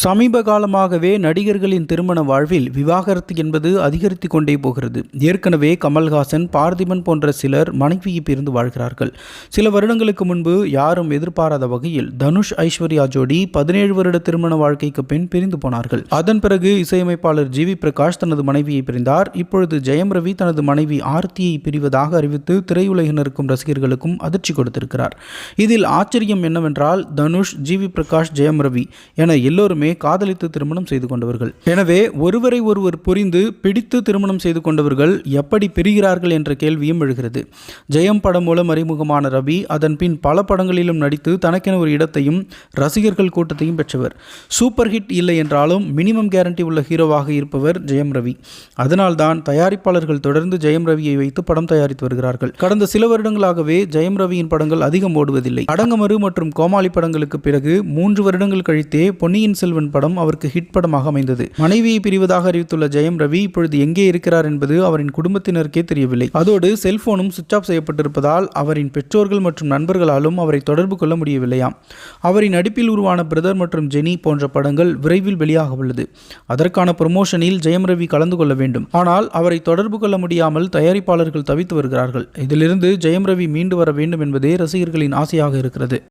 சமீப காலமாகவே நடிகர்களின் திருமண வாழ்வில் விவாகரத்து என்பது அதிகரித்து கொண்டே போகிறது. ஏற்கனவே கமல்ஹாசன் பார்த்திபன் போன்ற சிலர் மனைவியை பிரிந்து வாழ்கிறார்கள். சில வருடங்களுக்கு முன்பு யாரும் எதிர்பாராத வகையில் தனுஷ் ஐஸ்வர்யா ஜோடி பதினேழு வருட திருமண வாழ்க்கைக்கு பின் பிரிந்து போனார்கள். அதன் பிறகு இசையமைப்பாளர் ஜி வி பிரகாஷ் தனது மனைவியை பிரிந்தார். இப்பொழுது ஜெயம் ரவி தனது மனைவி ஆர்த்தியை பிரிவதாக அறிவித்து திரையுலகினருக்கும் ரசிகர்களுக்கும் அதிர்ச்சி கொடுத்திருக்கிறார். இதில் ஆச்சரியம் என்னவென்றால் தனுஷ் ஜி வி பிரகாஷ் ஜெயம் ரவி என எல்லோருமே காதலித்து திருமணம் செய்து கொண்டவர்கள். எனவே ஒருவரை ஒருவர் புரிந்து பிடித்து திருமணம் செய்து கொண்டவர்கள் எப்படி பிரிகிறார்கள் என்ற கேள்வியும் எழுகிறது. ஜெயம் படம் மூலம் அறிமுகமான ரவி அதன் பின் பல படங்களிலும் நடித்து தனக்கென ஒரு இடத்தையும் ரசிகர்கள் கூட்டத்தையும் பெற்றவர். சூப்பர் ஹிட் இல்லை என்றாலும் மினிமம் கேரண்டி உள்ள ஹீரோவாக இருப்பவர் ஜெயம் ரவி. அதனால்தான் தயாரிப்பாளர்கள் தொடர்ந்து ஜெயம் ரவியை வைத்து படம் தயாரித்து வருகிறார்கள். கடந்த சில வருடங்களாகவே ஜெயம் ரவியின் படங்கள் அதிகம் ஓடுவதில்லை. அடங்கமறு மற்றும் கோமாளி படங்களுக்கு பிறகு மூன்று வருடங்கள் கழித்தே பொன்னியின் செல்வன் படம் அவருக்கு ஹிட் படமாக அமைந்தது. மனைவியை பிரிவதாக அறிவித்துள்ள ஜெயம் ரவி இப்பொழுது எங்கே இருக்கிறார் என்பது அவரின் குடும்பத்தினருக்கே தெரியவில்லை. அதோடு செல்போனும் சுவிட்ச் ஆஃப் செய்யப்பட்டிருப்பதால் அவரின் பெற்றோர்கள் மற்றும் நண்பர்களாலும் அவரை தொடர்பு கொள்ள முடியவில்லையாம். அவரின் நடிப்பில் உருவான பிரதர் மற்றும் ஜெனி போன்ற படங்கள் விரைவில் வெளியாக உள்ளது. அதற்கான ப்ரொமோஷனில் ஜெயம் ரவி கலந்து கொள்ள வேண்டும். ஆனால் அவரை தொடர்பு கொள்ள முடியாமல் தயாரிப்பாளர்கள் தவித்து வருகிறார்கள். இதிலிருந்து ஜெயம் ரவி மீண்டு வர வேண்டும் என்பதே ரசிகர்களின் ஆசையாக இருக்கிறது.